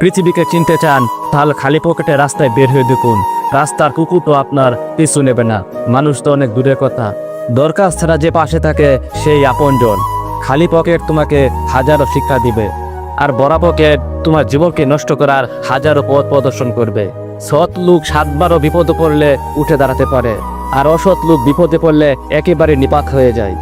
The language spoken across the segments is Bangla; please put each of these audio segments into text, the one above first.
পৃথিবীকে চিনতে চান, তাহলে খালি পকেটে রাস্তায় বের হয়ে দেখুন। রাস্তার কুকুর তো আপনার পিছু নেবে না। মানুষ তো অনেক দূরের কথা। দরকার ছাড়া যে পাশে থাকে, সেই আপনজন। খালি পকেট তোমাকে হাজারো শিক্ষা দিবে। আর বড় পকেট তোমার জীবনকে নষ্ট করার হাজারো পথ প্রদর্শন করবে। সৎ লোক সাতবারও বিপদে পড়লে উঠে দাঁড়াতে পারে। আর অসৎ লোক বিপদে পড়লে একেবারে নিপাত হয়ে যায়।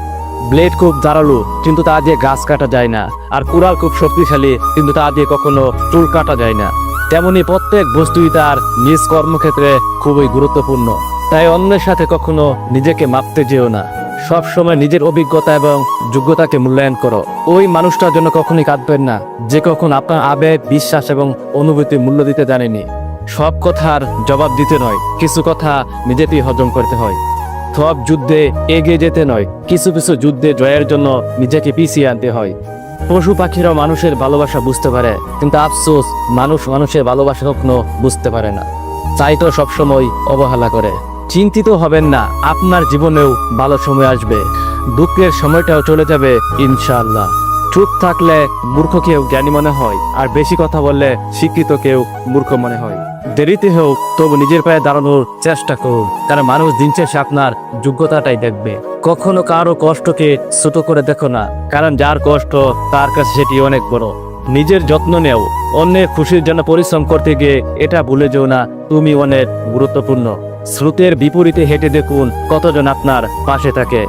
ব্লেড খুব ধারালো, কিন্তু তা দিয়ে গাছ কাটা যায় না। আর কুড়াল খুব শক্তিশালী, কিন্তু তা দিয়ে কখনো চুল কাটা যায় না। তেমনি প্রত্যেক বস্তুই তার নিজ কর্মক্ষেত্রে খুবই গুরুত্বপূর্ণ। তাই অন্যের সাথে কখনো নিজেকে মাপতে যেও না। সব সময় নিজের অভিজ্ঞতা এবং যোগ্যতাকে মূল্যায়ন করো। ওই মানুষটার জন্য কখনোই কাঁদবেন না, যে কখন আপনার আবেগ, বিশ্বাস এবং অনুভূতি মূল্য দিতে জানেনি। সব কথার জবাব দিতে নয়, কিছু কথা নিজেতেই হজম করতে হয়। সব যুদ্ধে এগিয়ে যেতে নয়। কিছু কিছু যুদ্ধে জয়ের জন্য নিজেকে পিছিয়ে আনতে হয়। পশু পাখিরাও মানুষের ভালোবাসা বুঝতে পারে, কিন্তু আফসোস, মানুষ মানুষের ভালোবাসা কখনো বুঝতে পারে না। তাই তো সবসময় অবহেলা করে। চিন্তিত হবেন না, আপনার জীবনেও ভালো সময় আসবে। দুঃখের সময়টাও চলে যাবে, ইনশাআল্লাহ। চুপ থাকলে মূর্খ কেউ জ্ঞানী মনে হয়, আর বেশি কথা বললে শিক্ষিত কেউ মূর্খ মনে হয়। দেরিতে হোক, তবু নিজের পায়ে দাঁড়ানোর চেষ্টা করুন। কারণ মানুষ দিন শেষে আপনার যোগ্যতাটাই দেখবে। কখনো কারও কষ্টকে ছোট করে দেখো না, কারণ যার কষ্ট, তার কাছে সেটি অনেক বড়। নিজের যত্ন নেও, অন্যের খুশির জন্য পরিশ্রম করতে গিয়ে এটা ভুলে যেও না, তুমি অনেক গুরুত্বপূর্ণ। স্রোতের বিপরীতে হেঁটে দেখুন কতজন আপনার পাশে থাকে।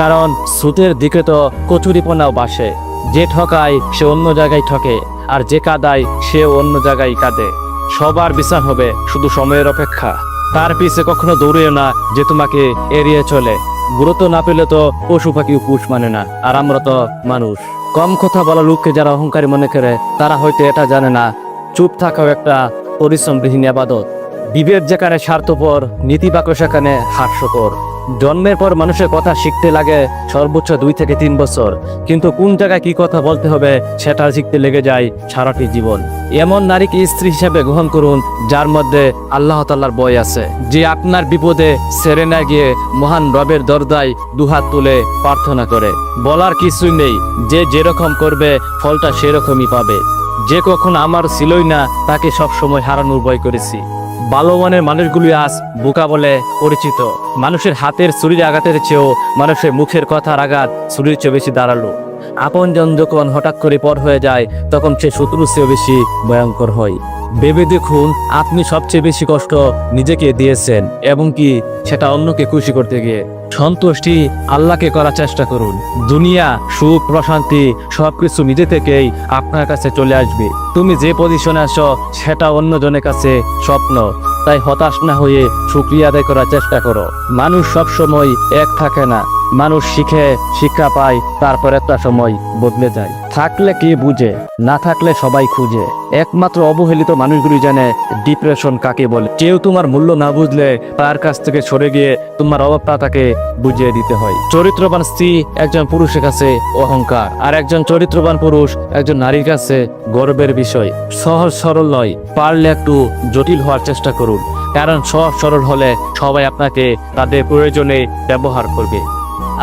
কারণ স্রোতের দিকে তো কচুরিপনাও বাসে। যে ঠকায় সে অন্য জায়গায় ঠকে, আর যে কাদায় সে অন্য জায়গায় কাঁদে। সবার বিচার হবে শুধু সময়ের অপেক্ষা। তার পিছে কখনো দৌড়িও না যে তোমাকে এড়িয়ে চলে। গুরুত্ব না পেলে তো পশু পাখিও পুষ মানে না, আর আমরা তো মানুষ। কম কথা বলা লোককে যারা অহংকারী মনে করে, তারা হয়তো এটা জানে না। চুপ থাকাও একটা পরিশ্রমবিহীন আবাদত। বিবেক যেখানে স্বার্থপর, নীতিবাক্য সেখানে হাস্যকর। জন্মের পর মানুষের কথা শিখতে লাগে সর্বোচ্চ দুই থেকে তিন বছর। কিন্তু কোন জায়গায় কি কথা বলতে হবে, সেটা শিখতে লেগে যায় সারাটি জীবন। এমন নারীকে স্ত্রী হিসেবে গ্রহণ করুন, যার মধ্যে আল্লাহ তাল্লার বয় আছে। যে আপনার বিপদে সেরে না গিয়ে মহান রবের দরদায় দুহাত তুলে প্রার্থনা করে। বলার কিছুই নেই, যে যেরকম করবে, ফলটা সেরকমই পাবে। যে কখন আমার ছিলই না, তাকে সব সময় হারানোর ভয় করেছি। ভালো মানুষগুলি আজ বোকা বলে পরিচিত। মানুষের হাতের ছুরির আঘাতের চেয়েও মানুষের মুখের কথার আঘাত ছুরির চেয়ে বেশি দাঁড়াল। আপনজন যখন হঠাৎ করে পর হয়ে যায়, তখন সে শত্রুর চেয়েও বেশি ভয়ঙ্কর হয়। ভেবে দেখুন, আপনি সবচেয়ে বেশি কষ্ট নিজেকে দিয়েছেন, এবং কি সেটা অন্যকে খুশি করতে গিয়ে। সন্তুষ্টি আল্লাহকে করার চেষ্টা করুন। দুনিয়া, সুখ, প্রশান্তি সবকিছু নিজে থেকেই আপনার কাছে চলে আসবে। তুমি যে পজিশনে আসো সেটা অন্যজনের কাছে স্বপ্ন। তাই হতাশ না হয়ে সুক্রিয়া আদায় করার চেষ্টা করো। মানুষ সবসময় এক থাকে না। মানুষ শিখে, শিক্ষা পায়, তারপর একটা সময় বদলে যায়। থাকলে কে বুঝে, না থাকলে সবাই খুঁজে। একমাত্র অবহেলিত মানুষগুলি জানে ডিপ্রেশন কাকে বলে। কেউ তোমার মূল্য না বুঝলে তার কাছ থেকে সরে গিয়ে তোমার অভাবটা তাকে বুঝিয়ে দিতে হয়। চরিত্রবান স্ত্রী একজন পুরুষের কাছে অহংকার, আর একজন চরিত্রবান পুরুষ একজন নারীর কাছে গর্বের বিষয়। সহজ সরল নয়, পারলে একটু জটিল হওয়ার চেষ্টা করুন, কারণ সহজ সরল হলে সবাই আপনাকে তাদের প্রয়োজনে ব্যবহার করবে।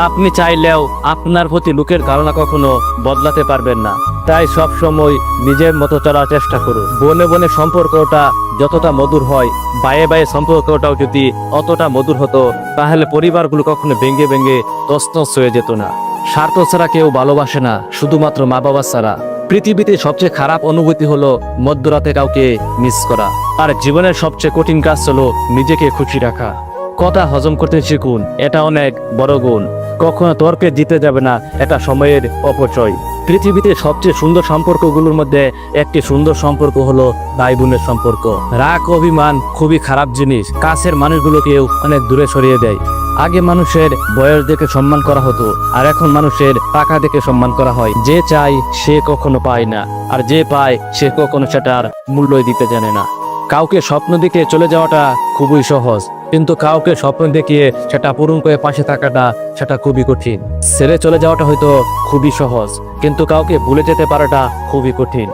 আপনি চাইলেও আপনার প্রতি লোকের ধারণা কখনো বদলাতে পারবেন না। তাই সব সময় নিজের মতো চলার চেষ্টা করুন। বনে বনে সম্পর্কটা যতটা মধুর হয়, বায়ে বায়ে সম্পর্কটাও যদি অতটা মধুর হতো, তাহলে পরিবারগুলো কখনো ভেঙে ভেঙে তসনস হয়ে যেত না। স্বার্থ ছাড়া কেউ ভালোবাসে না, শুধুমাত্র মা বাবা ছাড়া। পৃথিবীতে সবচেয়ে খারাপ অনুভূতি হলো মধ্যরাতে কাউকে মিস করা। আর জীবনের সবচেয়ে কঠিন কাজ হলো নিজেকে খুশি রাখা। কথা হজম করতে শিখুন। এটা অনেক বড় গুণ। কখনো তর্কে জিতে যাবে না, এটা সময়ের অপচয়। পৃথিবীতে সবচেয়ে সুন্দর সম্পর্কগুলোর মধ্যে একটি সুন্দর সম্পর্ক হলো ভাই বোনের সম্পর্ক। রাগ, অভিমান খুবই খারাপ জিনিস। কাছের মানুষগুলোকেও অনেক দূরে সরিয়ে দেয়। আগে মানুষের বয়স দেখে সম্মান করা হতো, আর এখন মানুষের টাকা দেখে সম্মান করা হয়। যে চায়, সে কখনো পায় না, আর যে পায়, সে কখনো সেটার মূল্যই দিতে জানে না। কাউকে স্বপ্ন দেখে চলে যাওয়াটা খুবই সহজ। কিন্তু কাউকে স্বপ্ন দেখিয়ে সেটা পূরণ করে পাশে থাকাটা সেটা খুবই কঠিন। ছেড়ে চলে যাওয়াটা হয়তো খুবই সহজ, কিন্তু কাউকে ভুলে যেতে পারাটা খুবই কঠিন।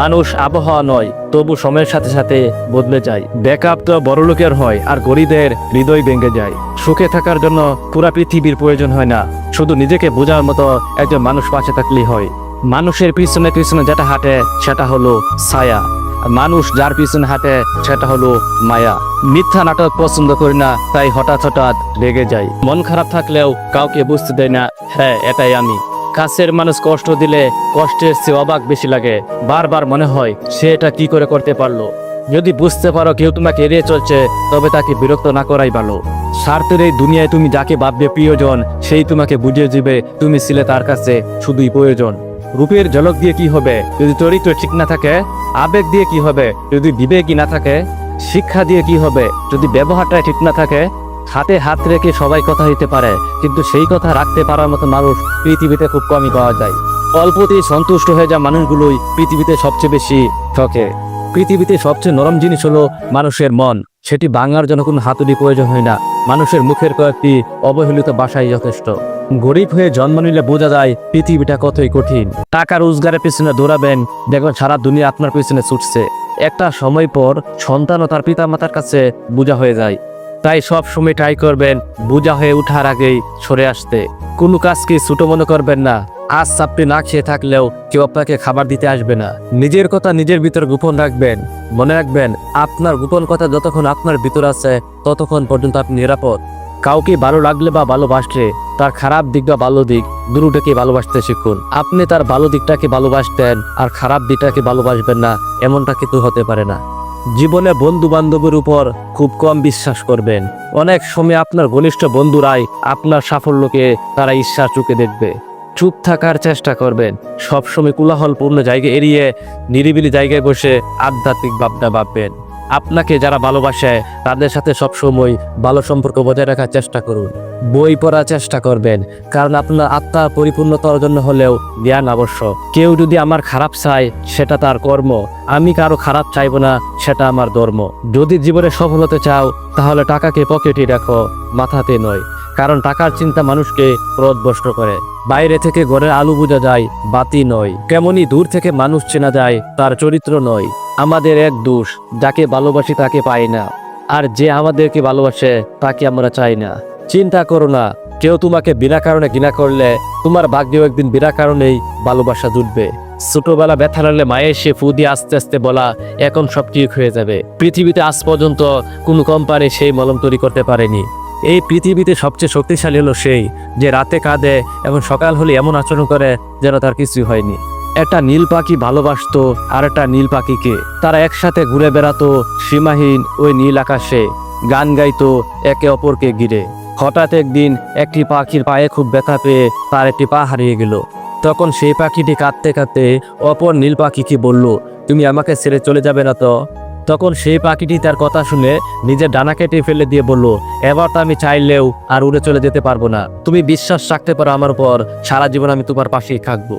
মানুষ আবহাওয়া নয়, তবু সময়ের সাথে সাথে বদলে যায়। ব্যাকআপ তো বড় লোকের হয়, আর গরিবের হৃদয় ভেঙে যায়। সুখে থাকার জন্য পুরা পৃথিবীর প্রয়োজন হয় না, শুধু নিজেকে বোঝার মতো একজন মানুষ পাশে থাকলেই হয়। মানুষের পিছনে পিছনে যেটা হাঁটে, সেটা হলো ছায়া। মানুষ যার পিছনে হাঁটে, সেটা হলো মায়া। মিথ্যা নাটক পছন্দ করি না, তাই হঠাৎ হঠাৎ রেগে যাই। মন খারাপ থাকলেও কাউকে বুঝতে দেয় না হ্যাঁ এটাই আমি। কাছের মানুষ কষ্ট দিলে কষ্টের চেয়ে অবাক বেশি লাগে। বারবার মনে হয়, সে এটা কি করে করতে পারল? যদি বুঝতে পারো কেউ তোমাকে এড়িয়ে চলছে, তবে তাকে বিরক্ত না করাই ভালো। স্বার্থের এই দুনিয়ায় তুমি যাকে ভাববে প্রিয়জন, সেই তোমাকে বুঝিয়ে দিবে, তুমি ছিলে তার কাছে শুধুই প্রয়োজন। রূপের ঝলক দিয়ে কি হবে? যদি চরিত্র ঠিক না থাকে আবেগ দিয়ে কি হবে? যদি বিবেকই না থাকে, শিক্ষা দিয়ে কি হবে? যদি ব্যবহারটা ঠিক না থাকে, হাতে হাত রেখে সবাই কথা দিতে পারে, কিন্তু সেই কথা রাখতে পারার মতো মানুষ পৃথিবীতে খুব কমই পাওয়া যায়। অল্পতেই সন্তুষ্ট হয়ে যাওয়া মানুষগুলোই পৃথিবীতে সবচেয়ে বেশি ঠকে। পৃথিবীতে সবচেয়ে নরম জিনিস হলো মানুষের মন। সেটি বাংলার জন্য কোনো হাতুড়ি প্রয়োজন হয় না। মানুষের মুখের কয়েকটি অবহেলিত বাসাই যথেষ্ট। গরিব হয়ে জন্ম নিলে বোঝা যায় পৃথিবীটা কতই কঠিন। টাকা রোজগারের পিছনে দৌড়াবেন, দেখবেন সারা দুনিয়া আপনার পিছনে ছুটছে। একটা সময় পর সন্তান ও তার পিতামাতার কাছে বোঝা হয়ে যায়। তাই সব সময় ট্রাই করবেন, বোঝা হয়ে উঠার আগেই সরে আসতে। কোনো কাজকে ছোট মনে করবেন না। আজ আপনি না খেয়ে থাকলেও কেউ আপনাকে খাবার দিতে আসবে না। নিজের কথা নিজের ভিতর গোপন রাখবেন। মনে রাখবেন, আপনার গোপন কথা যতক্ষণ আপনার ভিতর আছে, ততক্ষণ পর্যন্ত আপনি নিরাপদ। কাউকে ভালো লাগলে বা ভালোবাসলে তার খারাপ দিক বা ভালো দিক দুটোকে ভালোবাসতে শিখুন। আপনি তার ভালো দিকটাকে ভালোবাসতেন আর খারাপ দিকটাকে ভালোবাসবেন না, এমনটা কিন্তু হতে পারে না। জীবনে বন্ধু বান্ধবের উপর খুব কম বিশ্বাস করবেন। অনেক সময় আপনার ঘনিষ্ঠ বন্ধুরাই আপনার সাফল্যকে তারা ঈর্ষার চোখে দেখবে। চুপ থাকার চেষ্টা করবেন। সবসময় কোলাহলপূর্ণ জায়গা এড়িয়ে নিরিবিলি জায়গায় বসে আধ্যাত্মিক ভাবনা ভাববেন। আপনাকে যারা ভালোবাসে, তাদের সাথে সবসময় ভালো সম্পর্ক বজায় রাখার চেষ্টা করুন। বই পড়ার চেষ্টা করবেন, কারণ আপনার আত্মা পরিপূর্ণতার জন্য হলেও জ্ঞান আবশ্যক। কেউ যদি আমার খারাপ চায়, সেটা তার কর্ম। আমি কারও খারাপ চাইব না, সেটা আমার ধর্ম। যদি জীবনে সফল হতে চাও, তাহলে টাকাকে পকেটে রাখো, মাথাতে নয়। কারণ টাকার চিন্তা মানুষকে ক্রোধবষ্ট করে। বাইরে থেকে ঘরের আলু বোঝা যায়, বাতি নয়। কেমনই দূর থেকে মানুষ চেনা যায়, তার চরিত্র নয়। আমাদের এক দোষ, যাকে ভালোবাসি তাকে পাই না। আর যে আমাদেরকে ভালোবাসে, তাকে আমরা চাই না। চিন্তা করো না, কেউ তোমাকে বিনা কারণে ঘৃণা করলে, তোমার ভাগ্যেও একদিন বিনা কারণেই ভালোবাসা জুটবে। ছোটবেলা ব্যথা লাগলে মায়ের সে ফু দিয়ে আস্তে আস্তে বলা, এখন সব ঠিক হয়ে যাবে। পৃথিবীতে আজ পর্যন্ত কোনো কোম্পানি সেই মলম তৈরি করতে পারেনি। এই পৃথিবীতে সবচেয়ে শক্তিশালী হলো সেই যে রাতে কাঁদে এবং সকাল হলে এমন আচরণ করে যেন তার কিছুই হয়নি। একটা নীল পাখি ভালোবাসতো আর একটা নীল পাখিকে। তারা একসাথে ঘুরে বেড়াতো, সীমাহীন ওই নীল আকাশে, গান গাইতো, একে অপরকে ঘিরে। হঠাৎ একদিন একটি পাখির পায়ে খুব ব্যথা পেয়ে তার একটি পা হারিয়ে গেল। তখন সেই পাখিটি কাঁদতে কাঁদতে অপর নীল পাখিকে বলল, তুমি আমাকে ছেড়ে চলে যাবে না তো? তখন সেই পাখিটি তার কথা শুনে নিজের ডানা কেটে ফেলে দিয়ে বলল, এবার তো আমি চাইলেও আর উড়ে চলে যেতে পারব না। তুমি বিশ্বাস রাখতে পারো আমার উপর, সারা জীবন আমি তোমার পাশেই থাকব।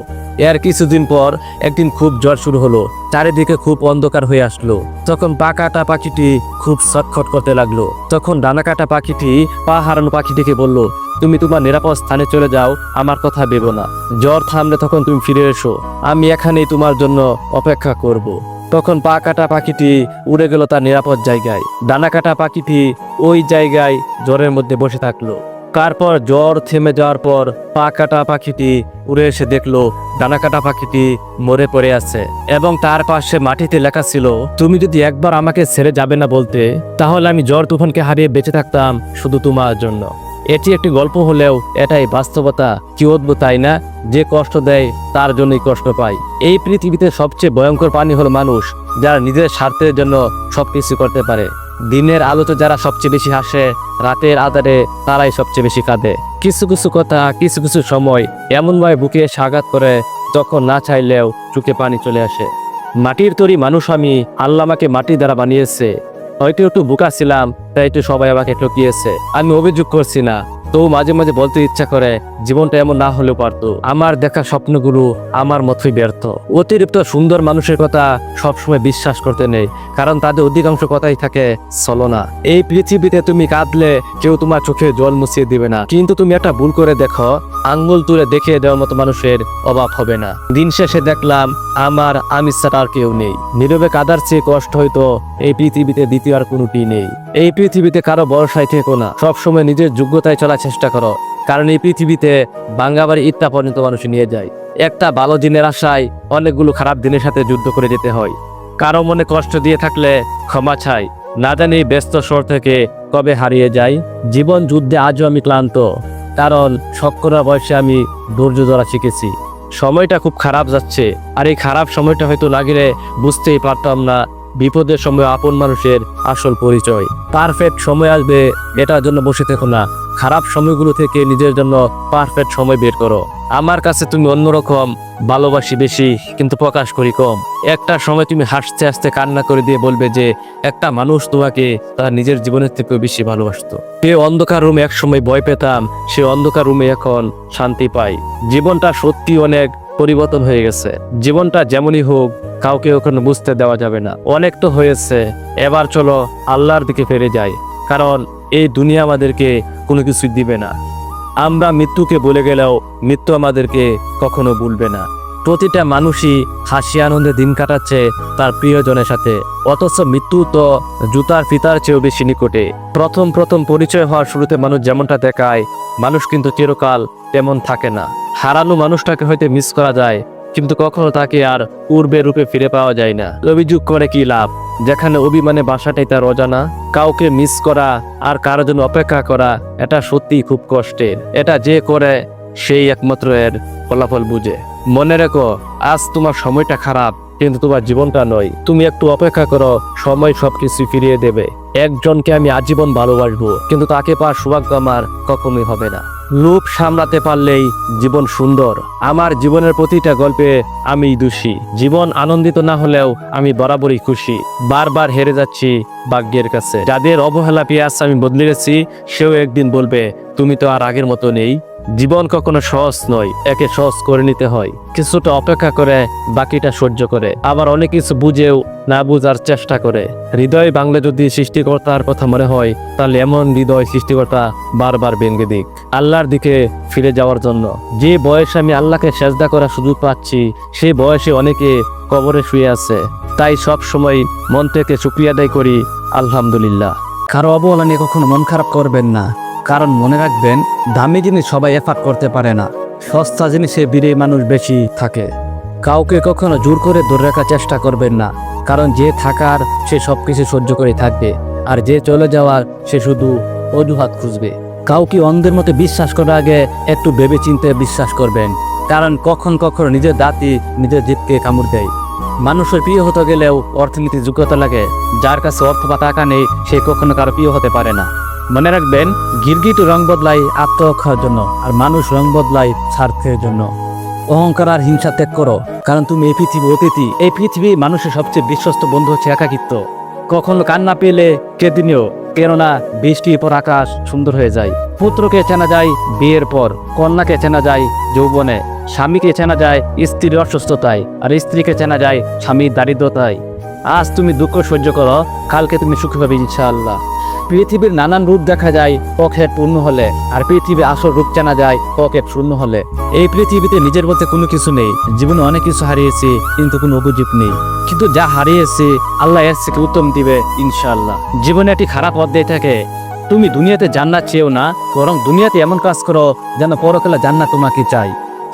এর কিছুদিন পর একদিন খুব জ্বর শুরু হলো, চারিদিকে খুব অন্ধকার হয়ে আসলো। তখন পাকাটা পাখিটি খুব সটখট করতে লাগল। তখন ডানা কাটা পাখিটি পা হারানো পাখিটিকে বলল, তুমি তোমার নিরাপদ স্থানে চলে যাও, আমার কথা ভেবো না। জ্বর থামলে তখন তুমি ফিরে এসো। আমি এখানেই তোমার জন্য অপেক্ষা করব। তখন পা কাটা পাখিটি উড়ে গেল তার নিরাপদ জায়গায়। ডানা কাটা পাখিটি ওই জায়গায় জ্বরের মধ্যে বসে থাকল। তারপর জ্বর থেমে যাওয়ার পর পা কাটা পাখিটি উড়ে এসে দেখল ডানা কাটা পাখিটি মরে পড়ে আছে এবং তার পাশে মাটিতে লেখা ছিল, তুমি যদি একবার আমাকে ছেড়ে যাবে না বলতে, তাহলে আমি জ্বর তুফানকে হারিয়ে বেঁচে থাকতাম শুধু তোমার জন্য। এটি একটি গল্প হলেও এটাই বাস্তবতা। কি অদ্ভুত, তাই না? যে কষ্ট দেয়, তার জন্যই কষ্ট পায়। এই পৃথিবীতে সবচেয়ে ভয়ঙ্কর প্রাণী হল মানুষ, যারা নিজের স্বার্থের জন্য সবকিছু করতে পারে। দিনের আলোতে যারা সবচেয়ে বেশি হাসে, রাতের আধারে তারাই সবচেয়ে বেশি কাঁদে। কিছু কিছু কথা, কিছু কিছু সময় এমনভাবে বুকে এসে আঘাত করে, যখন না চাইলেও চোখে পানি চলে আসে। মাটির তৈরি মানুষ আমি আল্লাহ আমাকে মাটি দ্বারা বানিয়েছে। হয়তো একটু বোকা ছিলাম, তাই একটু সবাই আমাকে ঠকিয়েছে। আমি অভিযোগ করছি না। তো মাঝে মাঝে বলতে ইচ্ছা করে, জীবনটা এমন না হলেও পারতো। আমার দেখা স্বপ্নগুলো আমার মতোই ব্যর্থ। অতিরিক্ত সুন্দর মানুষের কথা সবসময় বিশ্বাস করতে নেই, কারণ তাদের অধিকাংশ কথাই থাকে, চলো না। এই পৃথিবীতে তুমি কাঁদলে কেউ তোমার চোখে জল মুছিয়ে দিবে না। কিন্তু তুমি একটা ভুল করে দেখো আঙ্গুল তুলে দেখিয়ে দেওয়ার মতো মানুষের অভাব হবে না। দিন শেষে দেখলাম আমার আমি ছাড়া আর কেউ নেই। নীরবে কাদার চেয়ে কষ্ট হয়তো এই পৃথিবীতে দ্বিতীয় আর কোনোটি নেই। এই পৃথিবীতে কারও ভরসায় থেকো না। সবসময় নিজের যোগ্যতায় চলার চেষ্টা করো, কারণ এই পৃথিবীতে বাঙ্গাবাড়ি ইত্যা পর্যন্ত মানুষ নিয়ে যায়। একটা ভালো দিনের আশায় অনেকগুলো খারাপ দিনের সাথে যুদ্ধ করে যেতে হয়। কারও মনে কষ্ট দিয়ে থাকলে ক্ষমা চাই। না জানি ব্যস্ত শহর থেকে কবে হারিয়ে যাই। জীবন যুদ্ধে আজও আমি ক্লান্ত, কারণ শক্করা বয়সে আমি ধৈর্য ধরা শিখেছি। সময়টা খুব খারাপ যাচ্ছে। আর এই খারাপ সময়টা হয়তো লাগিলে বুঝতেই পারতাম না বিপদের সময় আপন মানুষের আসল পরিচয়। পারফেক্ট সময় আসবে, এটার জন্য বসে থেকো না। খারাপ সময়গুলো থেকে নিজের জন্য পারফেক্ট সময় বের করো। আমার কাছে তুমি অন্যরকম ভালোবাসি বেশি, কিন্তু প্রকাশ করি কম। একটা সময় তুমি হাসতে হাসতে কান্না করে দিয়ে বলবে যে, একটা মানুষ তোমাকে তার নিজের জীবনের থেকেও বেশি ভালোবাসতো। সে অন্ধকার রুমে এক সময় ভয় পেতাম, সে অন্ধকার রুমে এখন শান্তি পাই। জীবনটা সত্যি অনেক পরিবর্তন হয়ে গেছে। জীবনটা যেমনই হোক, কাউকে ওখানে বুঝতে দেওয়া যাবে না। অনেক তো হয়েছে, এবার চলো আল্লাহর দিকে ফিরে যাই। কারণ এই দুনিয়া আমাদেরকে কোনো কিছু দিবে না। আমরা মৃত্যুকে বলে গেলেও মৃত্যু আমাদেরকে কখনো ভুলবে না। প্রতিটা মানুষই হাসি আনন্দে দিন কাটাচ্ছে তার প্রিয়জনের সাথে। অথচ মৃত্যু তো জুতার ফিতার চেয়েও বেশি নিকটে। প্রথম প্রথম পরিচয় হওয়ার শুরুতে মানুষ যেমনটা দেখায়, মানুষ কিন্তু চিরকাল তেমন থাকে না। হারানো মানুষটাকে হয়তো মিস করা যায় কিন্তু কখনো তাকে আর পূর্বে রূপে ফিরে পাওয়া যায় না। অভিযোগ করে কি লাভ? যেখানে অভিমানে বাসাটাই তার অজানা, কাউকে মিস করা আর কারোর জন্য অপেক্ষা করা, এটা সত্যি খুব কষ্টের। এটা যে করে, সেই একমাত্র এর ফলাফল বুঝে। মনে রেখো, আজ তোমার সময়টা খারাপ, কিন্তু তোমার জীবনটা নয়। তুমি একটু অপেক্ষা করো, সময় সবকিছু ফিরিয়ে দেবে। একজনকে আমি আজীবন ভালোবাসবো, কিন্তু তাকে পাওয়ার সৌভাগ্য আমার কখনোই হবে না। লোভ সামলাতে পারলেই জীবন সুন্দর। আমার জীবনের প্রতিটা গল্পে আমি দোষী। জীবন আনন্দিত না হলেও আমি বরাবরই খুশি। বারবার হেরে যাচ্ছি ভাগ্যের কাছে। যাদের অবহেলা পেঁয়াজ আমি বদলে গেছি, সেও একদিন বলবে, তুমি তো আর আগের মতো নেই। জীবন কখনো সহজ নয়, একে সহজ করে নিতে হয়। কিছুটা অপেক্ষা করে, বাকিটা সহ্য করে। আবার অনেক কিছু বুঝেও না বুঝার চেষ্টা করে। হৃদয় বাংলা যদি সৃষ্টিকর্তার কথা মনে হয়, তাহলে এমন হৃদয় সৃষ্টিকর্তা বারবার ভেঙে দিক। আল্লাহর দিকে ফিরে যাওয়ার জন্য। যে বয়সে আমি আল্লাহকে সেজদা করার সুযোগ পাচ্ছি সেই বয়সে অনেকে কবরে শুয়ে আছে। তাই সব সময় মন থেকে শুক্রিয়া আদায় করি, আলহামদুলিল্লাহ। কারও অবহেলা নিয়ে কখনো মন খারাপ করবেন না। কারণ মনে রাখবেন, দামি জিনিস সবাই এফার্ট করতে পারে না। সস্তা জিনিসে বীরে মানুষ বেশি থাকে। কাউকে কখনো জোর করে ধরে রাখার চেষ্টা করবেন না। কারণ যে থাকার, সে সব কিছু সহ্য করে থাকবে। আর যে চলে যাওয়ার, সে শুধু অজুহাত খুঁজবে। কাউকে অন্ধের মতো বিশ্বাস করার আগে একটু ভেবে চিন্তে বিশ্বাস করবেন। কারণ কখন কখনো নিজের দাঁতই নিজের জিতকে কামড় দেয়। মানুষের প্রিয় হতে গেলেও অর্থনীতির যোগ্যতা লাগে। যার কাছে অর্থ বা টাকা নেই, সে কখনো কারও প্রিয় হতে পারে না। মনে রাখবেন, গিরগিট রং বদলায় আত্মরক্ষার জন্য আর মানুষ রং বদলায় স্বার্থের জন্য। অহংকার আর হিংসা ত্যাগ করো, কারণ তুমি এই পৃথিবী অতিথি এই পৃথিবী মানুষের সবচেয়ে বিশ্বস্ত বন্ধু হচ্ছে একাকিত্ব। কখনো কান্না পেলে কেদিনেও, কেননা বৃষ্টির পর আকাশ সুন্দর হয়ে যায়। পুত্রকে চেনা যায় বিয়ের পর, কন্যাকে চেনা যায় যৌবনে, স্বামীকে চেনা যায় স্ত্রীর অসুস্থতায়, আর স্ত্রীকে চেনা যায় স্বামীর দারিদ্রতায়। আজ তুমি দুঃখ সহ্য করো, কালকে তুমি সুখী পাবে ইনশাআল্লাহ। পৃথিবীর নানান রূপ দেখা যায় পকেট পূর্ণ হলে, আর পৃথিবীর আসল রূপ জানা যায় পকেট শূন্য হলে। এই পৃথিবীতে নিজের বলতে কোনো কিছু নেই, জীবনে অনেক কিছু হারিয়েছি, কিন্তু কোনো অভিযোগ নেই। কিন্তু যা হারিয়েছি, আল্লাহ এর থেকে উত্তম দিবে, ইনশাআল্লাহ। জীবনে একটি খারাপ অধ্যায় থাকে, তুমি দুনিয়াতে জান্নাত চেয়েও না, বরং দুনিয়াতে এমন কাজ করো, যেন পরকালে জান্নাত তোমাকে চাই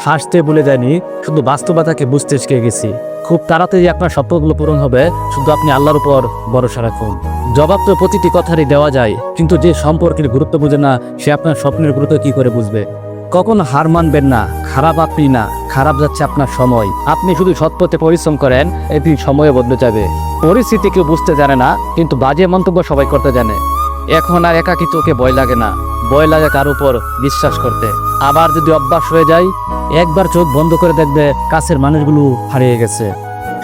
হাসতে বলে জানি শুধু বাস্তবতাকে বুঝতে শিখে গেছি। খুব তাড়াতাড়ি আপনার স্বপ্নগুলো পূরণ হবে, শুধু আপনি আল্লাহর উপর ভরসা রাখুন। জবাব তো প্রতিটি কথারই দেওয়া যায়, কিন্তু যে সম্পর্কের গুরুত্ব বুঝে না, সে আপনার স্বপ্নের গুরুত্ব কি করে বুঝবে? কখনো হার মানবেন না, খারাপ আপনি না, খারাপ যাচ্ছে আপনার সময়। আপনি শুধু সৎপথে পরিশ্রম করেন এটি সময়ে বদলে যাবে। পরিস্থিতি কেউ বুঝতে জানে না, কিন্তু বাজে মন্তব্য সবাই করতে জানে। এখন আর একাকিত্বকে ভয় লাগে না, ভয় লাগে কার উপর বিশ্বাস করতে। আবার যদি অভ্যাস হয়ে যায় একবার চোখ বন্ধ করে দেখবে কাছের মানুষগুলো হারিয়ে গেছে।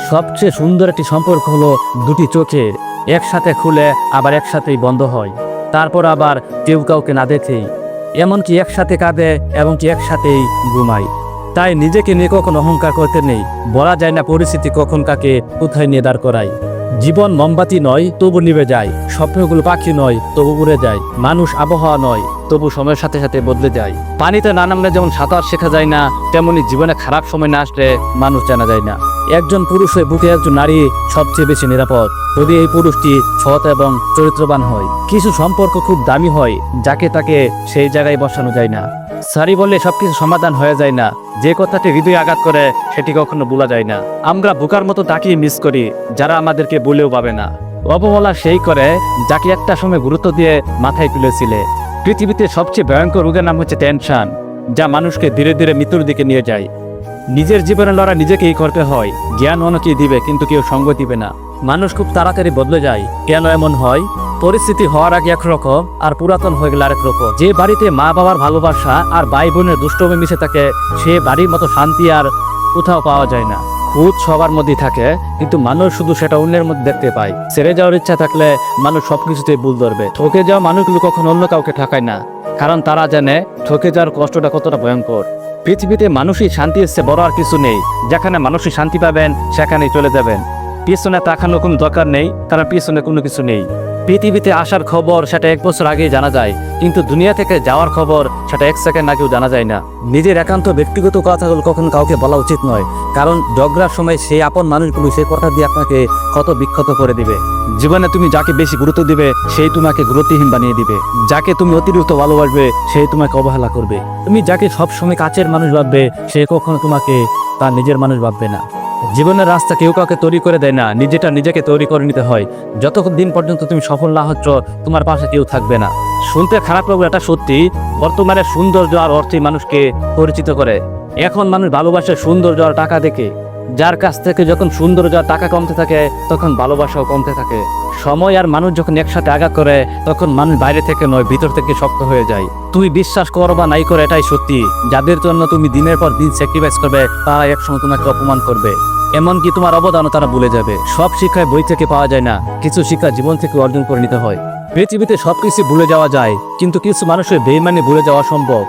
সবচেয়ে সুন্দর একটি সম্পর্ক হলো দুটি চোখে, একসাথে খুলে আবার একসাথেই বন্ধ হয়। তারপর আবার কেউ কাউকে না দেখেই। এমনকি একসাথে কাঁদে, এমনকি একসাথেই ঘুমায়। তাই নিজেকে নিয়ে কখন অহংকার করতে নেই। বলা যায় না পরিস্থিতি কখন কাকে কোথায় নিয়ে দাঁড় করায়। জীবন মোমবাতি নয়, তবু নিভে যায়। স্বপ্নগুলো পাখি নয়, তবু উড়ে যায়। মানুষ আবহাওয়া নয় তবু সময়ের সাথে সাথে বদলে যায়। পানিতে না নামলে যেমন সাঁতার শেখা যায় না, তেমনি জীবনে খারাপ সময় না আসলে মানুষ জানা যায় না। একজন পুরুষ হয়ে বুকে একজন নারী সবচেয়ে বেশি নিরাপদ, যদি এই পুরুষটি সৎ এবং চরিত্রবান হয়। কিছু সম্পর্ক খুব দামি হয়, যাকে তাকে সেই জায়গায় বসানো যায় না। সারি বললে সবকিছু সমাধান হয়ে যায় না, যে কথাটি হৃদয় আঘাত করে সেটি কখনো ভোলা যায় না। আমরা বোকার মতো তাকিয়ে মিস করি, যারা আমাদেরকে বলেও পাবে না। অবহেলা সেই করে, যাকে একটা সময় গুরুত্ব দিয়ে মাথায় তুলেছিলে। পৃথিবীতে সবচেয়ে ভয়ঙ্কর রোগের নাম হচ্ছে টেনশন, যা মানুষকে ধীরে ধীরে মৃত্যুর দিকে নিয়ে যায়। নিজের জীবনে লড়া নিজেকেই করতে হয়, জ্ঞান অনেকেই দিবে কিন্তু কেউ সঙ্গ দিবে না। মানুষ খুব তাড়াতাড়ি বদলে যায়, কেন এমন হয়? পরিস্থিতি হওয়ার আগে একরকম আর পুরাতন হয়ে গেলে আরেক রকম। যে বাড়িতে মা বাবার ভালোবাসা আর ভাই বোনের দুষ্টমি মিশে থাকে, সে বাড়ির মতো শান্তি আর কোথাও পাওয়া যায় না। খুদ সবার মধ্যেই থাকে, কিন্তু মানুষ শুধু সেটা অন্যের মধ্যে দেখতে পায়। ছেড়ে যাওয়ার ইচ্ছা থাকলে মানুষ সবকিছুতেই ভুল ধরবে। ঠকে যাওয়া মানুষগুলো কখনো অন্য কাউকে ঠকায় না, কারণ তারা জানে ঠকে যাওয়ার কষ্টটা কতটা ভয়ঙ্কর। পৃথিবীতে মানুষই শান্তি এসছে বড় আর কিছু নেই। যেখানে মানুষই শান্তি পাবেন, সেখানেই চলে যাবেন। পিছনে তাকানোর কোনো দরকার নেই, কারণ পিছনে কোনো কিছু নেই। পৃথিবীতে আসার খবর সেটা এক বছর আগেই জানা যায়, কিন্তু দুনিয়া থেকে যাওয়ার খবর সেটা এক সেকেন্ড আগেও জানা যায় না। নিজের একান্ত ব্যক্তিগত কথাগুলো কখনো কাউকে বলা উচিত নয়, কারণ ঝগড়ার সময় সেই আপন মানুষগুলো সেই কথা দিয়ে আপনাকে কত বিক্ষত করে দিবে। জীবনে তুমি যাকে বেশি গুরুত্ব দিবে, সেই তোমাকে গুরুত্বহীন বানিয়ে দিবে। যাকে তুমি অতিরিক্ত ভালোবাসবে, সেই তোমাকে অবহেলা করবে। তুমি যাকে সবসময় কাছের মানুষ ভাববে, সে কখনো তোমাকে তার নিজের মানুষ ভাববে না। জীবনের রাস্তা কেউ কাউকে তৈরি করে দেয় না। নিজেটা নিজেকে তৈরি করে নিতে হয়। যতক্ষণ দিন পর্যন্ত তুমি সফল না হচ্ছ, তোমার পাশে কেউ থাকবে না। শুনতে খারাপ লাগবে এটা সত্যি। বর্তমানে সৌন্দর্য আর অর্থে মানুষকে পরিচিত করে। এখন মানুষ ভালোবাসে সৌন্দর্য আর টাকা দেখে। যার কাছ থেকে যখন সৌন্দর্য আর টাকা কমতে থাকে, তখন ভালোবাসাও কমতে থাকে। সময় আর মানুষ যখন একসাথে আঘাত করে, তখন মানুষ বাইরে থেকে নয়, ভিতর থেকে শক্ত হয়ে যায়। তুমি বিশ্বাস করো বা নাই করো, এটাই সত্যি। যাদের জন্য তুমি দিনের পর দিন স্যাক্রিফাইস করবে, তারা একসময় তোমাকে অপমান করবে। এমনকি তোমার অবদানও তারা ভুলে যাবে। সব শিক্ষায় বই থেকে পাওয়া যায় না। কিছু শিক্ষা জীবন থেকে অর্জন করে নিতে হয়। পৃথিবীতে সবকিছু ভুলে যাওয়া যায়, কিন্তু কিছু মানুষের বেইমানি ভুলে যাওয়া সম্ভব।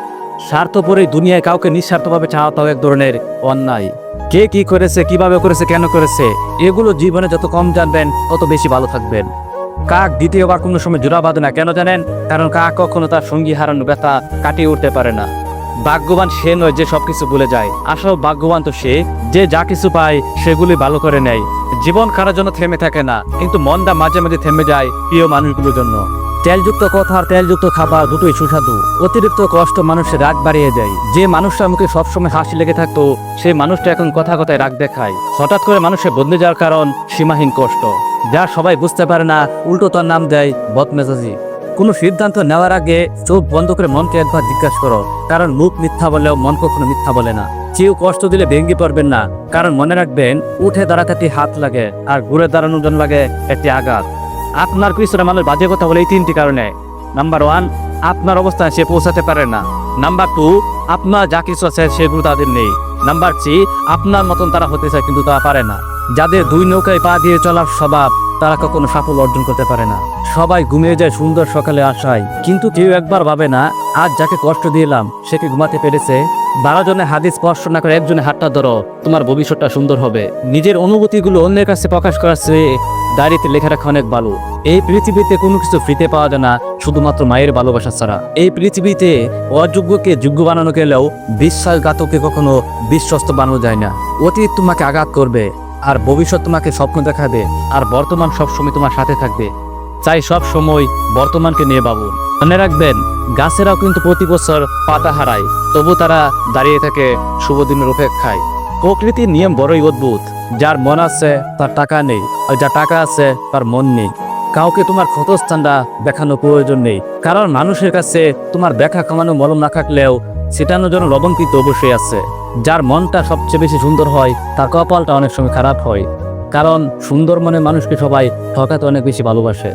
স্বার্থপরেই দুনিয়ায় কাউকে নিঃস্বার্থভাবে চাওয়াটাও এক ধরনের অন্যায়। কে কি করেছে, কীভাবে করেছে, কেন করেছে, এগুলো জীবনে যত কম জানবেন, তত বেশি ভালো থাকবেন। কাক দ্বিতীয়বার কোনো সময় জোড়া বাঁধে না, কেন জানেন? কারণ কাক কখনো তার সঙ্গী হারানো ব্যথা কাটিয়ে উঠতে পারে না। ভাগ্যবান সে নয় যে সবকিছু ভুলে যায়। আসল ভাগ্যবান তো সে, যে যা কিছু পায় সেগুলি ভালো করে নেয়। জীবন কারোর জন্য থেমে থাকে না, কিন্তু মনটা মাঝে মাঝে থেমে যায় প্রিয় মানুষগুলোর জন্য। তেলযুক্ত কথা আর তেলযুক্ত খাবার দুটোই সুস্বাদু। অতিরিক্ত কষ্ট মানুষের রাগ বাড়িয়ে দেয়। যে মানুষটার মুখে সবসময় হাসি লেগে থাকতো সেই মানুষটা এখন কথা কথায় রাগ দেখায়। হঠাৎ করে মানুষের বদলে যাওয়ার কারণ সীমাহীন কষ্ট। যা সবাই বুঝতে পারে না, উল্টো তার নাম দেয় বদমেজাজি। কোনো সিদ্ধান্ত নেওয়ার আগে চোখ বন্ধ করে মনকে একবার জিজ্ঞাসা করো, কারণ মুখ মিথ্যা বলেও মন কখনো মিথ্যা বলে না। কেউ কষ্ট দিলে ভেঙ্গে পড়বেন না, কারণ মনে রাখবেন, উঠে দাঁড়াতে একটি হাত লাগে, আর ঘুরে দাঁড়ানোর জন্য লাগে একটি আঘাত। আপনার পিছনে মানুষ বাজে কথা বলে এই তিনটি কারণে। নাম্বার ওয়ান আপনার অবস্থায় সে পৌঁছাতে পারে না। নাম্বার টু আপনার যা কিছু আছে সেগুলো তাদের নেই। নাম্বার থ্রি আপনার মতন তারা হতে চায় কিন্তু তারা পারে না। যাদের দুই নৌকায় পা দিয়ে চলার স্বভাব, তারা কখনো সাফল্য অর্জন করতে পারে না। সবাই ঘুমিয়ে যায় সুন্দর সকালে আসায় কিন্তু কেউ একবার ভাবে না, আজ যাকে কষ্ট দিলাম, সে কি ঘুমাতে পেরেছে? বারো জনে হাদিস স্পর্শ না করে একজনে হাতটা ধরো, তোমার ভবিষ্যৎটা সুন্দর হবে। নিজের অনুভূতিগুলো অন্যের কাছে প্রকাশ করার চেয়ে ডায়েরিতে লেখা রাখা অনেক ভালো এই পৃথিবীতে কোনো কিছু ফ্রিতে পাওয়া যায় না, শুধুমাত্র মায়ের ভালোবাসা ছাড়া। এই পৃথিবীতে অযোগ্যকে যোগ্য বানানো গেলেও বিশ্বাসঘাতককে কখনো বিশ্বস্ত বানানো যায় না। অতীত তোমাকে আঘাত করবে, আর ভবিষ্যৎ তোমাকে স্বপ্ন দেখাবে, আর বর্তমান সবসময় তোমার সাথে থাকবে। চাই সব সময় বর্তমানকে নিয়ে ভাবুন। মনে রাখবেন, গাছেরাও কিন্তু প্রতি বছর পাতা হারায়, তবু তারা দাঁড়িয়ে থাকে শুভ দিনের অপেক্ষায়। প্রকৃতির নিয়ম বড়ই অদ্ভুত। যার মন আছে, তার টাকা নেই, আর যার টাকা আছে, তার মন নেই। কাউকে তোমার ক্ষতস্থানটা দেখানো প্রয়োজন নেই। কারণ মানুষের কাছে তোমার দেখা কামানো মলম না থাকলেও সেটানোর জন্য লবণ কিন্তু অবশ্যই আছে। যার মনটা সবচেয়ে বেশি সুন্দর হয়, তার কপালটা অনেক সময় খারাপ হয়। কারণ সুন্দর মনে মানুষকে সবাই ঠকাতে অনেক বেশি ভালোবাসে।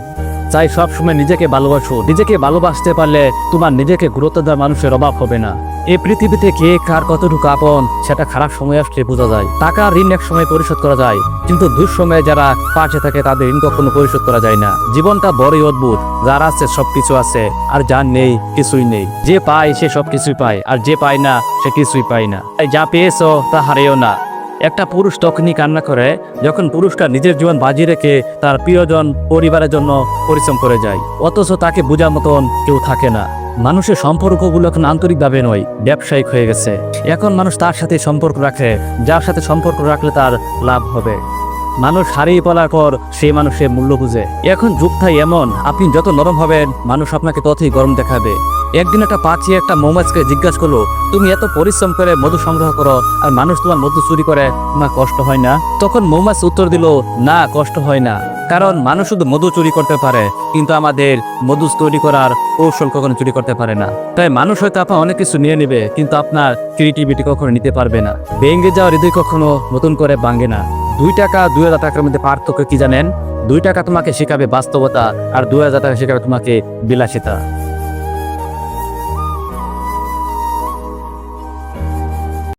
চাই সবসময় নিজেকে ভালোবাসো। নিজেকে ভালোবাসতে পারলে তোমার নিজেকে গুরুত্ব দেওয়ার মানুষের অভাব হবে না। এই পৃথিবীতে কে, কার কতটুকু আপন, সেটা খারাপ সময় আসলে বোঝা যায়। টাকা, ঋণ এক সময় পরিশোধ করা যায়। কিন্তু দুঃসময়ে যারা পাশে থাকে, তাদের ঋণ কখনো পরিশোধ করা যায় না। জীবনটা বড়ই অদ্ভুত। যার আছে, সবকিছু আছে। আর যার নেই, কিছুই নেই। যে পায়, সে সবকিছুই পায়। আর যে পায় না, সে কিছুই পায় না। যা পেয়েছ, তা হারেও না। একটা পুরুষ তখনই কান্না করে যখন পুরুষটা নিজের জীবন বাজি রেখে তার প্রিয়জন, পরিবারের জন্য পরিশ্রম করে যায়। অথচ তাকে বোঝার মতন কেউ থাকে না। মানুষের সম্পর্কগুলো এখন আন্তরিকভাবে নয়, ব্যবসায়িক হয়ে গেছে। এখন মানুষ তার সাথে সম্পর্ক রাখে, যার সাথে সম্পর্ক রাখলে তার লাভ হবে। মানুষ হারিয়ে পড়ার পর সেই মানুষের মূল্য বুঝে এখন যুগটাই এমন, আপনি যত নরম হবেন, মানুষ আপনাকে ততই গরম দেখাবে। একদিন একটা পাখি একটা মৌমাছকে জিজ্ঞাসা করল, তুমি এত পরিশ্রম করে মধু সংগ্রহ করো আর মানুষ তোমার মধু চুরি করে, তোমার কষ্ট হয় না? তখন মৌমাছ উত্তর দিল, না, কষ্ট হয় না। কারণ মানুষ শুধু মধু চুরি করতে পারে, কিন্তু আমাদের মধু তৈরি করার কৌশল কখনো চুরি করতে পারে না। তাই মানুষ হয়তো আপনার অনেক কিছু নিয়ে নেবে, কিন্তু আপনার ক্রিয়েটিভিটি কখনো নিতে পারবে না। ভেঙে যাওয়া হৃদয় কখনো নতুন করে ভাঙে না। দুই টাকা দুই হাজার টাকার মধ্যে পার্থক্য কি জানেন? দুই টাকা তোমাকে শেখাবে বাস্তবতা আর দুই হাজার টাকা শেখাবে তোমাকে বিলাসিতা।